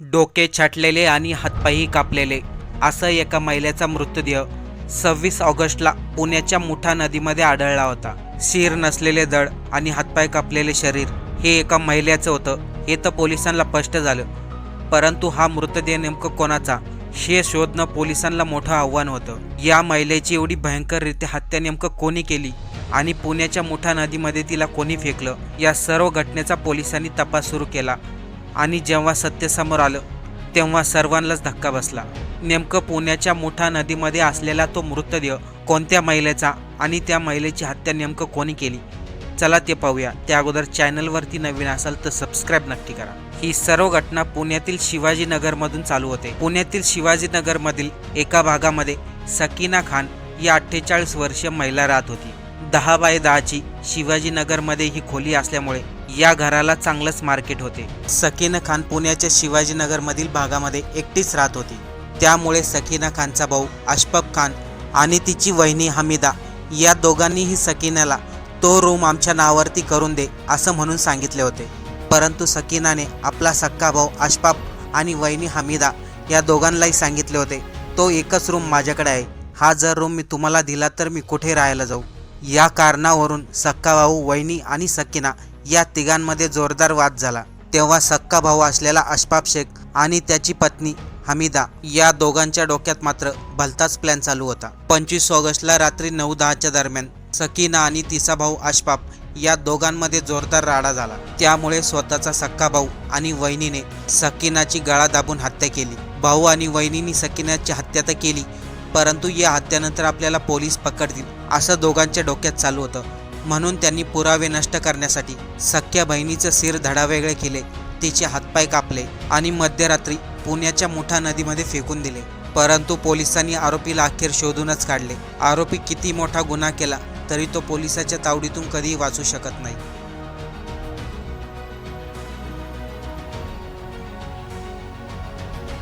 डोके छाटलेले आणि हातपायही कापलेले. असं एका महिलेचा मृतदेह सव्वीस ऑगस्टला पुण्याच्या मुठा नदीमध्ये आढळला होता. शिर नसलेले दड आणि हातपाय कापलेले शरीर हे एका महिलेचं होतं. हे तर पोलिसांना स्पष्ट झालं. परंतु हा मृतदेह नेमकं कोणाचा हे शोधणं पोलिसांना मोठं आव्हान होतं. या महिलेची एवढी भयंकररित्या हत्या नेमकं कोणी केली आणि पुण्याच्या मुठा नदीमध्ये तिला कोणी फेकलं? या सर्व घटनेचा पोलिसांनी तपास सुरू केला. आणि जेव्हा सत्य समोर आलं तेव्हा सर्वांनाच धक्का बसला. नेमकं पुण्याच्या मोठा नदीमध्ये असलेला तो मृतदेह कोणत्या महिलेचा आणि त्या महिलेची हत्या नेमकं कोणी केली? चला ते पाहूया. त्या अगोदर चॅनलवरती नवीन असाल तर सबस्क्राईब नक्की करा. ही सर्व घटना पुण्यातील शिवाजीनगरमधून चालू होते. पुण्यातील शिवाजीनगरमधील एका भागामध्ये सकीना खान या अठ्ठेचाळीस वर्षीय महिला राहत होती. दहा बाय दहाची शिवाजीनगरमध्ये ही खोली असल्यामुळे या घराला चांगलंच मार्केट होते. सकीना खान पुण्याच्या शिवाजीनगरमधील भागामध्ये एकटीच राहत होती. त्यामुळे सकीना खानचा भाऊ अशफाक खान आणि तिची वहिनी हमीदा या दोघांनीही सकीनाला तो रूम आमच्या नावावरती करून दे असं म्हणून सांगितले होते. परंतु सकीनाने आपला सक्का भाऊ अशफाक आणि वहिनी हमीदा या दोघांनाही सांगितले होते तो एकच रूम माझ्याकडे आहे. हा जर रूम मी तुम्हाला दिला तर मी कुठे राहायला जाऊ? या कारणावरून सक्का भाऊ वहिनी आणि सकिना या तिघांमध्ये जोरदार वाद झाला. तेव्हा सक्का भाऊ असलेला अशफाक शेख आणि त्याची पत्नी हमीदा या दोघांच्या डोक्यात मात्र भलताच प्लॅन चालू होता. पंचवीस ऑगस्टला रात्री नऊ दहाच्या दरम्यान सकीना आणि तिचा भाऊ अशपाप या दोघांमध्ये जोरदार राडा झाला. त्यामुळे स्वतःचा सक्का भाऊ आणि वहिनीने सकीनाची गळा दाबून हत्या केली. भाऊ आणि वहिनीने सकीनाची हत्या तर केली परंतु या हत्येनंतर आपल्याला पोलीस पकडतील. असं दोघांच्या डोक्यात चालू होतं. म्हणून त्यांनी पुरावे नष्ट करण्यासाठी सख्या बहिणीचं सिर धडावेगळे केले तिचे हातपाय कापले आणि मध्यरात्री पुण्याच्या मुठा नदीमध्ये फेकून दिले. परंतु पोलिसांनी आरोपीला अखेर शोधूनच काढले. आरोपी किती मोठा गुन्हा केला तरी तो पोलिसाच्या तावडीतून कधीही वाचू शकत नाही.